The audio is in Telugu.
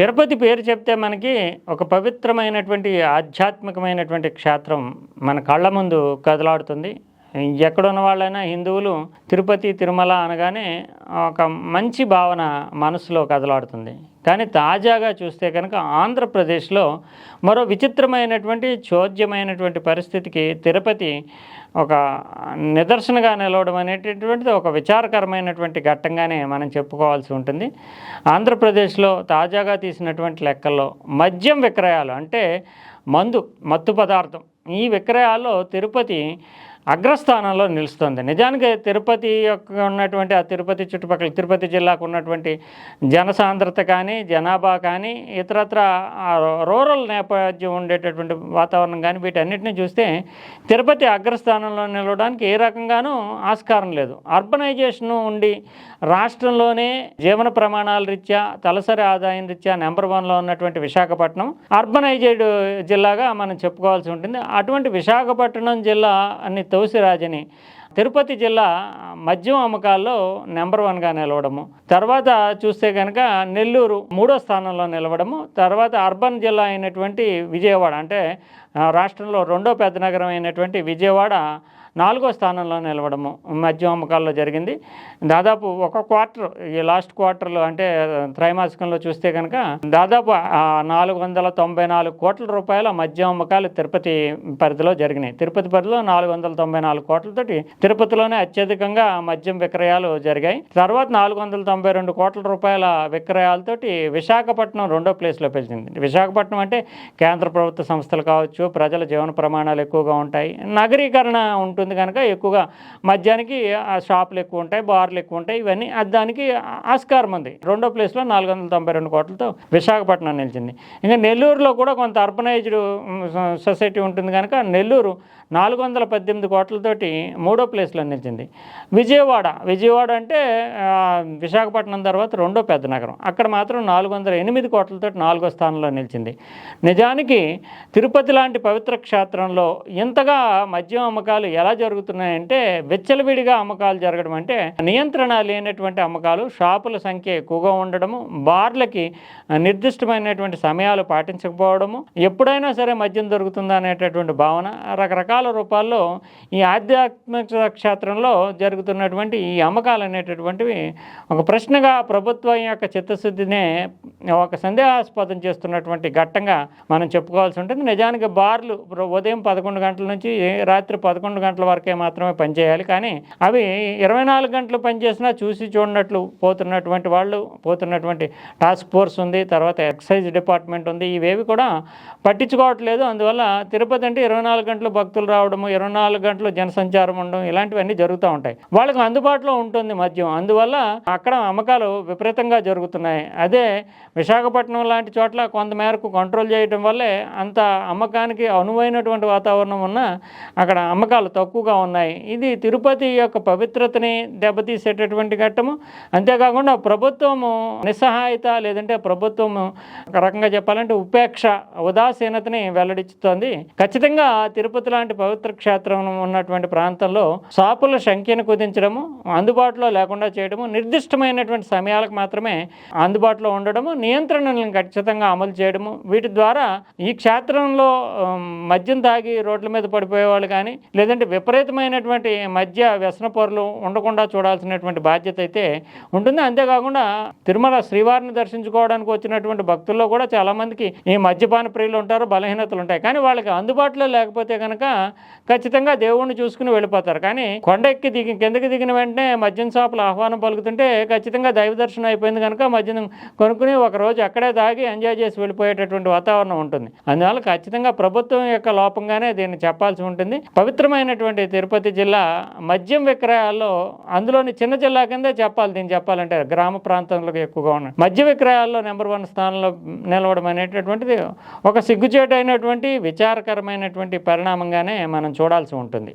తిరుపతి పేరు చెప్తే మనకి ఒక పవిత్రమైనటువంటి ఆధ్యాత్మికమైనటువంటి క్షేత్రం మన కళ్ళ ముందు కదలాడుతుంది. ఎక్కడున్న వాళ్ళైనా హిందువులు తిరుపతి తిరుమల అనగానే ఒక మంచి భావన మనసులో కదలాడుతుంది. కానీ తాజాగా చూస్తే కనుక ఆంధ్రప్రదేశ్లో మరో విచిత్రమైనటువంటి చోద్యమైనటువంటి పరిస్థితికి తిరుపతి ఒక నిదర్శనగా నిలవడం అనేటటువంటిది ఒక విచారకరమైనటువంటి ఘట్టంగానే మనం చెప్పుకోవాల్సి ఉంటుంది. ఆంధ్రప్రదేశ్లో తాజాగా తీసినటువంటి లెక్కల్లో మద్యం విక్రయాలు అంటే మందు మత్తు పదార్థం. ఈ విక్రయాల్లో తిరుపతి అగ్రస్థానంలో నిలుస్తుంది. నిజానికి తిరుపతి యొక్క ఉన్నటువంటి ఆ తిరుపతి చుట్టుపక్కల తిరుపతి జిల్లాకు ఉన్నటువంటి జనసాంద్రత కానీ జనాభా కానీ ఇతరత్ర ఆ రూరల్ నేపథ్యం ఉండేటటువంటి వాతావరణం కానీ వీటన్నిటిని చూస్తే తిరుపతి అగ్రస్థానంలో నిలవడానికి ఏ రకంగానూ ఆస్కారం లేదు. అర్బనైజేషన్ ఉండి రాష్ట్రంలోనే జీవన ప్రమాణాల రీత్యా తలసరి ఆదాయం రీత్యా నెంబర్ వన్లో ఉన్నటువంటి విశాఖపట్నం అర్బనైజేడ్ జిల్లాగా మనం చెప్పుకోవాల్సి ఉంటుంది. అటువంటి విశాఖపట్నం జిల్లా అని తోసిరాజని తిరుపతి జిల్లా మద్యం అమ్మకాల్లో నెంబర్ వన్గా నిలవడము. తర్వాత చూస్తే కనుక నెల్లూరు మూడో స్థానంలో నిలవడము. తర్వాత అర్బన్ జిల్లా అయినటువంటి విజయవాడ అంటే రాష్ట్రంలో రెండో పెద్ద నగరం అయినటువంటి విజయవాడ నాలుగో స్థానంలో నిలవడము మద్యం అమ్మకాల్లో జరిగింది. దాదాపు ఒక క్వార్టర్ ఈ లాస్ట్ క్వార్టర్లో అంటే త్రైమాసికంలో చూస్తే కనుక దాదాపు నాలుగు వందల తొంభై నాలుగు కోట్ల రూపాయల మద్యం అమ్మకాలు తిరుపతి పరిధిలో జరిగినాయి. తిరుపతి పరిధిలో నాలుగు వందల తొంభై నాలుగు కోట్లతోటి తిరుపతిలోనే అత్యధికంగా మద్యం విక్రయాలు జరిగాయి. తర్వాత నాలుగు వందల తొంభై రెండు కోట్ల రూపాయల విక్రయాలతోటి విశాఖపట్నం రెండో ప్లేస్లో పెరిగింది. విశాఖపట్నం అంటే కేంద్ర ప్రభుత్వ సంస్థలు కావచ్చు ప్రజల జీవన ప్రమాణాలు ఎక్కువగా ఉంటాయి. నగరీకరణ ఉంటుంది ఉంటుంది కనుక ఎక్కువగా మద్యానికి ఆ షాపులు ఎక్కువ ఉంటాయి బార్లు ఎక్కువ ఉంటాయి ఇవన్నీ అది దానికి ఆస్కారం ఉంది. రెండో ప్లేస్లో నాలుగు వందల తొంభై రెండు కోట్లతో విశాఖపట్నం నిలిచింది. ఇంకా నెల్లూరులో కూడా కొంత అర్బనైజ్డ్ సొసైటీ ఉంటుంది కనుక నెల్లూరు నాలుగు వందల పద్దెనిమిది కోట్లతోటి మూడో ప్లేస్లో నిలిచింది. విజయవాడ విజయవాడ అంటే విశాఖపట్నం తర్వాత రెండో పెద్ద నగరం. అక్కడ మాత్రం నాలుగు వందల ఎనిమిది కోట్లతోటి నాలుగో స్థానంలో నిలిచింది. నిజానికి తిరుపతి లాంటి పవిత్ర క్షేత్రంలో ఇంతగా మద్యం అమ్మకాలు ఎలా ఎలా జరుగుతున్నాయంటే వెచ్చలవిడిగా అమ్మకాలు జరగడం అంటే నియంత్రణ లేనటువంటి అమ్మకాలు షాపుల సంఖ్య ఎక్కువగా ఉండడము బార్లకి నిర్దిష్టమైనటువంటి సమయాలు పాటించకపోవడము ఎప్పుడైనా సరే మద్యం దొరుకుతుందా అనేటటువంటి భావన రకరకాల రూపాల్లో ఈ ఆధ్యాత్మిక క్షేత్రంలో జరుగుతున్నటువంటి ఈ అమ్మకాలు అనేటటువంటివి ఒక ప్రశ్నగా ప్రభుత్వం యొక్క చిత్తశుద్ధినే ఒక సందేహాస్పదం చేస్తున్నటువంటి ఘట్టంగా మనం చెప్పుకోవాల్సి ఉంటుంది. నిజానికి బార్లు ఉదయం పదకొండు గంటల నుంచి రాత్రి పదకొండు గంటల వరకే మాత్రమే పనిచేయాలి కానీ అవి ఇరవై నాలుగు గంటలు పనిచేసినా చూసి చూడనట్లు పోతున్నటువంటి వాళ్ళు పోతున్నటువంటి టాస్క్ ఫోర్స్ ఉంది తర్వాత ఎక్సైజ్ డిపార్ట్మెంట్ ఉంది. ఇవేవి కూడా పట్టించుకోవట్లేదు. అందువల్ల తిరుపతి అంటే ఇరవై నాలుగు గంటలు భక్తులు రావడము ఇరవై నాలుగు గంటలు జనసంచారం ఉండడం ఇలాంటివన్నీ జరుగుతూ ఉంటాయి. వాళ్ళకి అందుబాటులో ఉంటుంది మద్యం. అందువల్ల అక్కడ అమ్మకాలు విపరీతంగా జరుగుతున్నాయి. అదే విశాఖపట్నం లాంటి చోట్ల కొంతమేరకు కంట్రోల్ చేయడం వల్లే అంత అమ్మకానికి అనువైనటువంటి వాతావరణం ఉన్న అక్కడ అమ్మకాలు తక్కువ తక్కువగా ఉన్నాయి. ఇది తిరుపతి యొక్క పవిత్రతని దెబ్బతీసేటటువంటి ఘట్టము. అంతేకాకుండా ప్రభుత్వము నిస్సహాయత లేదంటే ప్రభుత్వము ఒక రకంగా చెప్పాలంటే ఉపేక్ష ఉదాసీనతని వెల్లడిస్తోంది ఖచ్చితంగా తిరుపతి లాంటి పవిత్ర క్షేత్రం ఉన్నటువంటి ప్రాంతంలో షాపుల సంఖ్యను కుదించడము అందుబాటులో లేకుండా చేయడము నిర్దిష్టమైనటువంటి సమయాలకు మాత్రమే అందుబాటులో ఉండడము నియంత్రణలను ఖచ్చితంగా అమలు చేయడము వీటి ద్వారా ఈ క్షేత్రంలో మద్యం తాగి రోడ్ల మీద పడిపోయేవాళ్ళు కానీ లేదంటే విపరీతమైనటువంటి మధ్య వ్యసన పొరలు ఉండకుండా చూడాల్సినటువంటి బాధ్యత అయితే ఉంటుంది. అంతేకాకుండా తిరుమల శ్రీవారిని దర్శించుకోవడానికి వచ్చినటువంటి భక్తుల్లో కూడా చాలామందికి ఈ మద్యపాన ప్రియులు ఉంటారు బలహీనతలు ఉంటాయి. కానీ వాళ్ళకి అందుబాటులో లేకపోతే కనుక ఖచ్చితంగా దేవుణ్ణి చూసుకుని వెళ్ళిపోతారు. కానీ కొండ ఎక్కి దిగి కిందకి దిగిన వెంటనే మద్యం షాపులు ఆహ్వానం పలుకుతుంటే ఖచ్చితంగా దైవ దర్శనం అయిపోయింది కనుక మద్యం కొనుక్కుని ఒక రోజు అక్కడే తాగి ఎంజాయ్ చేసి వెళ్ళిపోయేటటువంటి వాతావరణం ఉంటుంది. అందువల్ల ఖచ్చితంగా ప్రభుత్వం యొక్క లోపంగానే దీన్ని చెప్పాల్సి ఉంటుంది. పవిత్రమైనటువంటి తిరుపతి జిల్లా మద్యం విక్రయాల్లో అందులోని చిన్న జిల్లా కిందే చెప్పాలి దీన్ని చెప్పాలంటే గ్రామ ప్రాంతంలో ఎక్కువగా ఉన్నాయి. మద్య విక్రయాల్లో నెంబర్ వన్ స్థానంలో నిలవడం అనేటటువంటిది ఒక సిగ్గుచేటైనటువంటి విచారకరమైనటువంటి పరిణామంగానే మనం చూడాల్సి ఉంటుంది.